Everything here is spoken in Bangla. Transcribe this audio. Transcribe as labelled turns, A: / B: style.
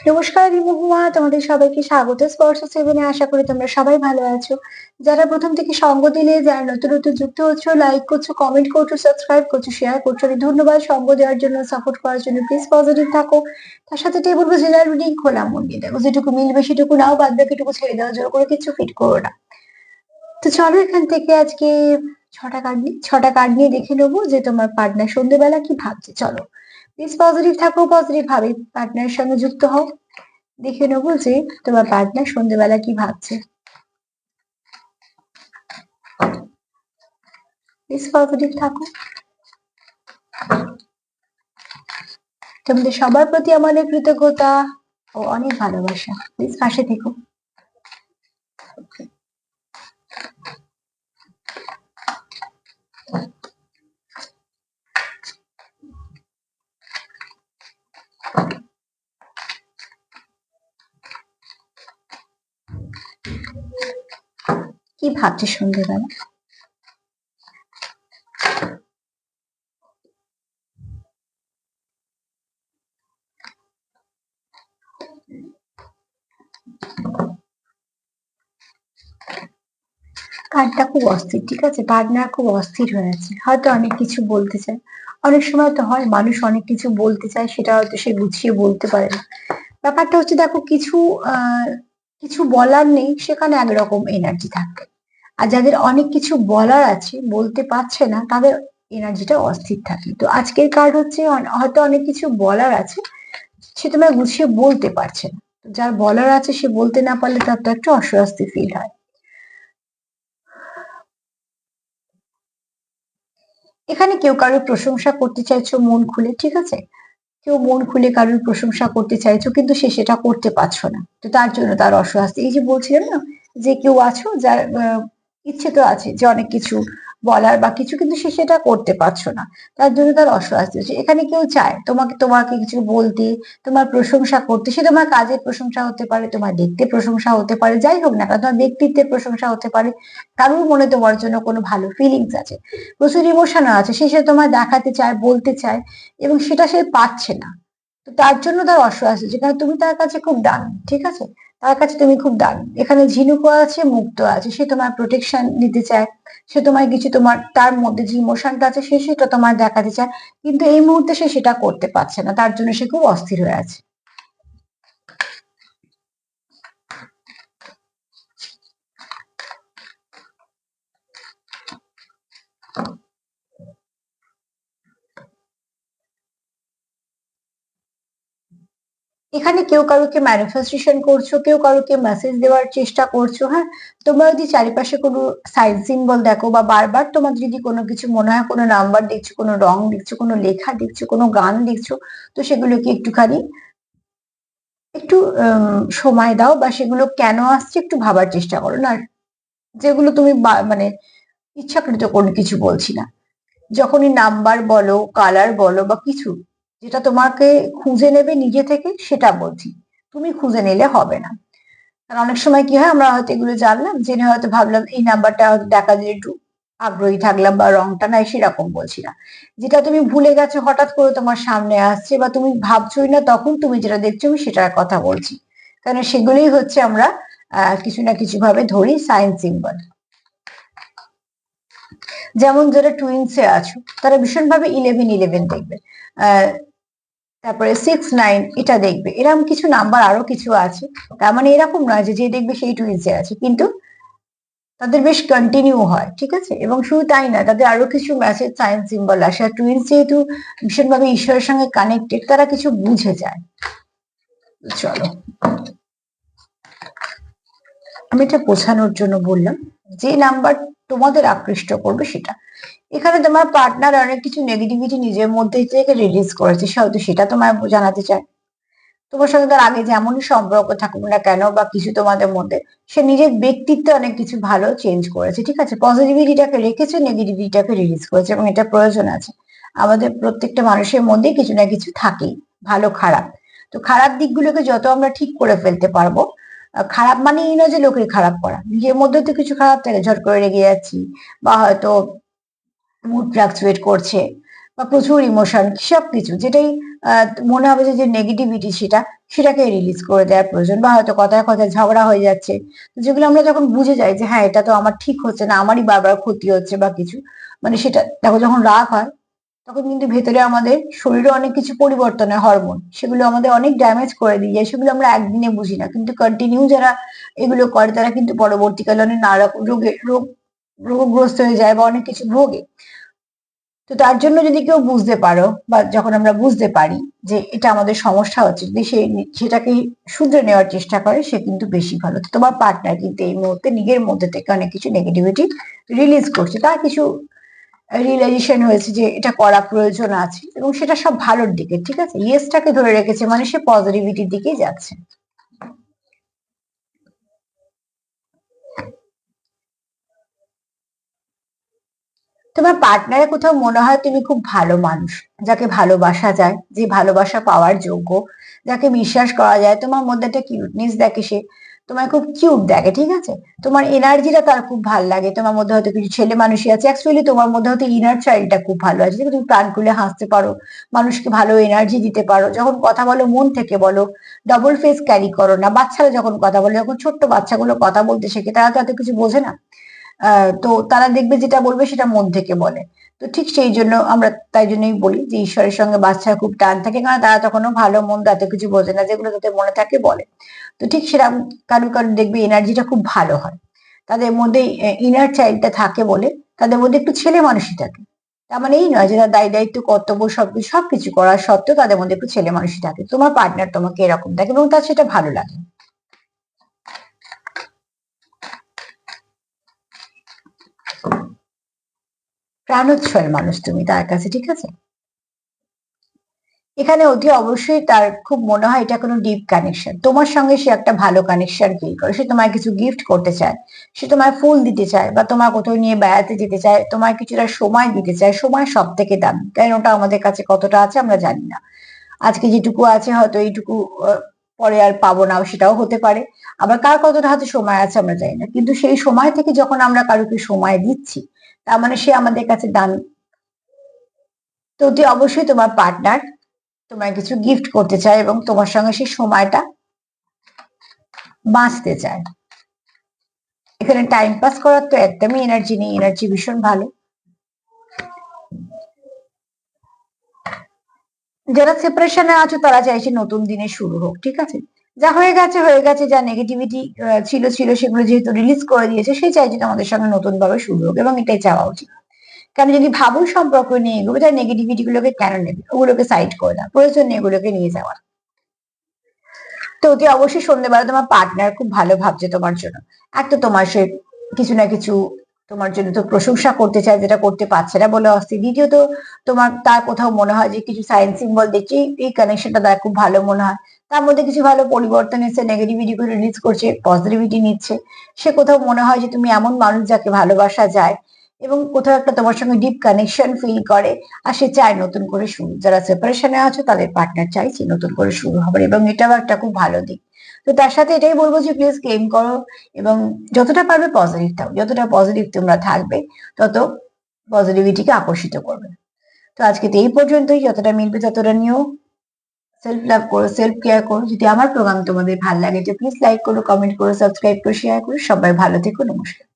A: নমস্কার আমি মহুয়া তোমাদের সবাইকে স্বাগত। স্পর্শ সেভেনে আশা করি তোমরা সবাই ভালো আছো। যারা প্রথম থেকে সঙ্গ দিলে, যারা নতুন নতুন যুক্ত হচ্ছ লাইক করছ কমেন্ট করছ সাবস্ক্রাইব করছ শেয়ার করছ ধন্যবাদ। সঙ্গ দেওয়ার জন্য সাপোর্ট করার জন্য প্লিজ পজিটিভ থাকো। তার সাথে টেবিল জেলার রিডিং খোলা মন দিয়ে দেখো, যেটুকু মিলবে সেটুকু নাও, বাদ বাকিটুকু ছেড়ে দেওয়ার জন্য করে কিছু ফিট করো না। তো চলো এখান থেকে আজকে ছটা কার্ড নিই ছটা কার্ড নিয়ে দেখে নেব যে তোমার পার্টনার সন্ধ্যেবেলা কি ভাবছে। চলো। প্লিজ পজিটিভ থাকো পজিটিভ ভাবে পার্টনারের সঙ্গে যুক্ত হও। দেখে নেব যে তোমার পার্টনার সন্ধ্যেবেলা কি ভাবছে। প্লিজ পজিটিভ থাকো। তোমাদের সবার প্রতি আমাদের কৃতজ্ঞতা ও অনেক ভালোবাসা। প্লিজ পাশে থেকো। ভাবছে সন্ধ্যেবেলা কার্ডটা খুব অস্থির, ঠিক আছে? পার্টনার খুব অস্থির হয়ে আছে। হয়তো অনেক কিছু বলতে চায়। অনেক সময় তো হয় মানুষ অনেক কিছু বলতে চায়, সেটা হয়তো সে গুছিয়ে বলতে পারে না। ব্যাপারটা হচ্ছে, দেখো, কিছু কিছু বলার নেই, সেখানে একরকম এনার্জি থাকবে আর যাদের অনেক কিছু বলার আছে, বলতে পারছে না, তাদের এনার্জিটা অস্থির থাকে। তো আজকের কার্ড হচ্ছে হয়তো অনেক কিছু বলার আছে, সে তোমায় গুছিয়ে বলতে পারছে না। যার বলার আছে, সে বলতে না পারলে তার তো একটা অস্বস্তি ফিল হয়। এখানে কেউ কারোর প্রশংসা করতে চাইছো, মন খুলে, ঠিক আছে? কেউ মন খুলে কারোর প্রশংসা করতে চাইছো, কিন্তু সে সেটা করতে পারছ না। তো তার জন্য তার অস্বস্তি। এই যে বলছিলাম না, যে কেউ আছো, যার ইচ্ছে তো আছে যে অনেক কিছু বলার বা কিছু, কিন্তু সে সেটা করতে পারছ না। তার জন্য তার অস্বস্তি হচ্ছে। এখানে কেউ চায় তোমাকে তোমাকে কিছু বলতে, তোমার প্রশংসা করতে, সে তোমার কাজের প্রশংসা হতে পারে, তোমার দেখতে প্রশংসা হতে পারে, যাই হোক না তোমার ব্যক্তিত্বের প্রশংসা হতে পারে, কারোর মনে তোমার জন্য কোনো ভালো ফিলিংস আছে। প্রচুর ইমোশন আছে, সে সে তোমায় দেখাতে চায়, বলতে চায়, এবং সেটা সে পাচ্ছে না। তো তার জন্য তার অস্বস্তি যেখানে তুমি তার কাছে খুব দান ঠিক আছে? তার কাছে তুমি খুব দাগ। এখানে ঝিনুকও আছে মুক্ত আছে। সে তোমার প্রোটেকশন নিতে চায়। সে তোমার কিছু তোমার, তার মধ্যে যে ইমোশনটা আছে, সে সেটা তোমার দেখাতে চায়। কিন্তু এই মুহূর্তে সে সেটা করতে পারছে না। তার জন্য সে খুব অস্থির হয়ে আছে। এখানে কেউ কারোকে ম্যানিফেস্টেশন করছ, কেউ কারোকে মেসেজ দেওয়ার চেষ্টা করছ হ্যাঁ? তোমরা যদি চারিপাশে কোনো সাইন সিম্বল দেখো বা বারবার তোমাদের যদি কোনো কিছু মনে হয়, কোনো নাম্বার দেখছ, কোনো রং দেখছ, কোনো লেখা দেখছ, কোনো গান দেখছ, তো সেগুলোকে একটুখানি একটু সময় দাও বা সেগুলো কেন আসছে একটু ভাবার চেষ্টা করো। না, যেগুলো তুমি মানে ইচ্ছাকৃত কোনো কিছু বলছি না। যখনই নাম্বার বলো কালার বলো বা কিছু যেটা তোমাকে খুঁজে নেবে নিজে থেকে, সেটা বলছি তুমি খুঁজে নিলে হবে না। কারণ অনেক সময় কি হয়, আমরা হয়তো এগুলো জানলাম, জেনে হয়তো ভাবলাম, এই নাম্বারটা হয়তো দেখা দিলে একটু আগ্রহী থাকলাম বা রংটা নাই, সেরকম বলছি না। যেটা তুমি ভুলে গেছো, হঠাৎ করে তোমার সামনে আসছে বা তুমি ভাবছোই না, তখন তুমি যেটা দেখছ, আমি সেটার কথা বলছি। কারণ সেগুলোই হচ্ছে আমরা কিছু না কিছু ভাবে ধরি সাইন সিম্বল যেমন যারা টুইন্সে আছো, তারা ভীষণভাবে ইলেভেন ইলেভেন দেখবে তারপরে সিক্স নাইন এটা দেখবে। এরকম কিছু নাম্বার আরও কিছু আছে। তার মানে এরকম নয় যে যে দেখবে সেই টুইন্সে আছে। কিন্তু তাদের বেশ কন্টিনিউ হয়, ঠিক আছে? এবং শুধু তাই না, তাদের আরও কিছু ম্যাসেজ সায়েন্স সিম্বল আসে। আর টুইন্স যেহেতু ভীষণভাবে ঈশ্বরের সঙ্গে কানেক্টেড তারা কিছু বুঝে যায়। চলো। আমি এটা বোঝানোর জন্য বললাম, যে নাম্বার তোমাদের আকৃষ্ট করবে সেটা। এখানে তোমার পার্টনার অনেক কিছু নেগেটিভিটি নিজের মধ্যে থেকে রিলিজ করেছে হয়তো সেটা তোমার জানাতে চায়। তোমার সঙ্গে তার আগে যেমনই সম্পর্ক থাকুক না কেন বা কিছু তোমাদের মধ্যে, সে নিজের ব্যক্তিত্বে অনেক কিছু ভালো চেঞ্জ করেছে, ঠিক আছে? পজিটিভিটিটাকে রেখেছে নেগেটিভিটিটাকে রিলিজ করেছে এবং এটা প্রয়োজন আছে। আমাদের প্রত্যেকটা মানুষের মধ্যে কিছু না কিছু থাকেই, ভালো, খারাপ। তো খারাপ দিকগুলোকে যত আমরা ঠিক করে ফেলতে পারব খারাপ মানে এই নয় যে লোকের খারাপ করা। নিজের মধ্যে তো কিছু খারাপ থাকে ঝট করে রেগে যাচ্ছি বা হয়তো মুড ফ্লাকচুয়েট করছে বা প্রচুর ইমোশন সব কিছু যেটাই মনে হবে যে নেগেটিভিটি সেটা সেটাকে রিলিজ করে দেওয়ার প্রয়োজন বা হয়তো কথায় কথায় ঝগড়া হয়ে যাচ্ছে। যেগুলো আমরা যখন বুঝে যাই যে হ্যাঁ এটা তো আমার ঠিক হচ্ছে না, আমারই বারবার ক্ষতি হচ্ছে বা কিছু মানে সেটা, দেখো যখন রাগ হয়, তখন কিন্তু ভেতরে আমাদের শরীরে অনেক কিছু পরিবর্তন হয় হরমোন সেগুলো আমাদের অনেক ড্যামেজ করে দিয়ে যায়, সেগুলো আমরা একদিনে বুঝি না। কিন্তু কন্টিনিউ যারা এগুলো করে, তারা কিন্তু পরবর্তীকালে অনেক নানা রোগে, রোগ রোগগ্রস্ত হয়ে যায় বা অনেক কিছু ভোগে। তো তার জন্য যদি কেউ বুঝতে পারো বা যখন আমরা বুঝতে পারি যে এটা আমাদের সমস্যা হচ্ছে, যদি সে সেটাকে শুধরে নেওয়ার চেষ্টা করে, সে কিন্তু বেশি ভালো। তো তোমার পার্টনার কিন্তু এই মুহূর্তে নিজের মধ্যে থেকে অনেক কিছু নেগেটিভিটি রিলিজ করছে। তার কিছু রিয়েলাইজেশন হয়েছে যে এটা করা প্রয়োজন আছে এবং সেটা সব ভালোর দিকে, ঠিক আছে? ইয়েসটাকে ধরে রেখেছে মানে সে পজিটিভিটির দিকেই যাচ্ছে। তোমার পার্টনারে কোথাও মনে হয় তুমি খুব ভালো মানুষ, যাকে ভালোবাসা যায়, যে ভালোবাসা পাওয়ার যোগ্য, যাকে বিশ্বাস করা যায়, তোমার মধ্যে একটা কিউটনেস দেখে সে তোমার খুব কিউট দেখে, ঠিক আছে? তোমার এনার্জিটা তার খুব ভালো লাগে, তোমার মধ্যে হয়তো কিছু ছেলে মানুষই আছে অ্যাকচুয়ালি তোমার মধ্যে হয়তো ইনার চাইল্ডটা খুব ভালো আছে তুমি প্রাণ খুলে হাসতে পারো, মানুষকে ভালো এনার্জি দিতে পারো, যখন কথা বলো মন থেকে বলো ডবল ফেস ক্যারি করো না, বাচ্চারা যখন কথা বলে, যখন ছোট্ট বাচ্চাগুলো কথা বলতে শেখে, তারা তো এত কিছু বোঝে না। তো তারা দেখবে যেটা বলবে সেটা মন থেকে বলে। তো ঠিক সেই জন্য আমরা তাই জন্যই বলি যে ঈশ্বরের সঙ্গে বাচ্চার খুব টান থাকে, কারণ তারা তখনও ভালো মন্দ এত কিছু বোঝে না, যেগুলো তাদের মনে থাকে বলে। তো ঠিক সেরকম কারও কারও দেখবে এনার্জিটা খুব ভালো হয়। তাদের মধ্যে ইনার চাইল্ডটা থাকে বলে তাদের মধ্যে একটু ছেলে মানুষই থাকে। তার মানে এই নয় যে তার দায় দায়িত্ব, কর্তব্য সবকিছু সবকিছু করার সত্ত্বেও তাদের মধ্যে একটু ছেলে মানুষই থাকে। তোমার পার্টনার তোমাকে এরকম থাকে এবং তার সেটা ভালো লাগে। প্রাণোচ্ছল মানুষ তুমি, তার কাছে, ঠিক আছে? এখানে অতি অবশ্যই তার খুব মনে হয় এটা কোনো ডিপ কানেকশন তোমার সঙ্গে সে একটা ভালো কানেকশন ফিল করে। সে তোমায় কিছু গিফট করতে চায়। সে তোমায় ফুল দিতে চায় বা তোমার কোথাও নিয়ে বেড়াতে যেতে চায়, তোমায় কিছুটা সময় দিতে চায়। সময় সব থেকে দামি। কারণ ওটা আমাদের কাছে কতটা আছে আমরা জানি না। আজকে যেটুকু আছে হয়তো এইটুকু পরে আর পাবো না, সেটাও হতে পারে। আবার কার কতটা হাতে সময় আছে আমরা জানি না। কিন্তু সেই সময় থেকে যখন আমরা কারোকে সময় দিচ্ছি তার মানে সে আমাদের কাছে দামি। তো অতি অবশ্যই তোমার পার্টনার তোমার কিছু গিফট করতে চায় এবং তোমার সঙ্গে সেই সময়টা বাঁচতে চায়। এখানে টাইম পাস করার তো একদমই এনার্জি নেই এনার্জি ভীষণ ভালো। যারা সেপারেশনে আছো তারা চাইছে নতুন দিনে শুরু হোক, ঠিক আছে? যা হয়ে গেছে হয়ে গেছে, যা নেগেটিভিটি ছিল ছিল, সেগুলো যেহেতু রিলিজ করে দিয়েছে সে চাইছে তোমাদের সঙ্গে নতুন ভাবে শুরু হোক এবং এটাই চাওয়া উচিত। কারণ যদি ভাবো সম্পর্ক নিয়ে এগোবে, তাহলে নেগেটিভিটি গুলোকে কেন নেবে? ওগুলোকে সাইড করে দাও, প্রয়োজন নেই এগুলোকে নিয়ে যাওয়ার। তো অতি অবশ্যই সন্ধ্যেবেলা তোমার পার্টনার খুব ভালো ভাবছে তোমার জন্য। এক তো তোমার সে কিছু না কিছু তোমার জন্য তো প্রশংসা করতে চায়, যেটা করতে পারছে না বলে অস্থির। দ্বিতীয়ত, তোমার তার কোথাও মনে হয় যে কিছু সাইন সিম্বল দেখছি এই কানেকশনটা তার খুব ভালো মনে হয়। তার মধ্যে কিছু ভালো পরিবর্তন এসে নেগেটিভিটি গুলো রিলিজ করছে পজিটিভিটি নিচ্ছে। সে কোথাও মনে হয় যে তুমি এমন মানুষ যাকে ভালোবাসা যায় এবং কোথাও একটা তোমার সঙ্গে ডিপ কানেকশন ফিল করে আর সে চায় নতুন করে শুরু। যারা সেপারেশনে আছো, তাদের পার্টনার চাইছে নতুন করে শুরু হবে এবং এটাও একটা খুব ভালো দিক। তো তার সাথে এটাই বলব যে প্লিজ ক্লেম করো এবং যতটা পারবে পজিটিভ থাকো যতটা পজিটিভ তোমরা থাকবে, তত পজিটিভিটিকে আকর্ষিত করবে। তো আজকে তো এই পর্যন্তই। যতটা মিলবে ততটা নিয়েও সেলফ লাভ করো সেলফ কেয়ার করো। যদি আমার প্রোগ্রাম তোমাদের ভালো লাগে, তো প্লিজ লাইক করো কমেন্ট করো সাবস্ক্রাইব করো শেয়ার করো। সবাই ভালো থেকো, নমস্কার।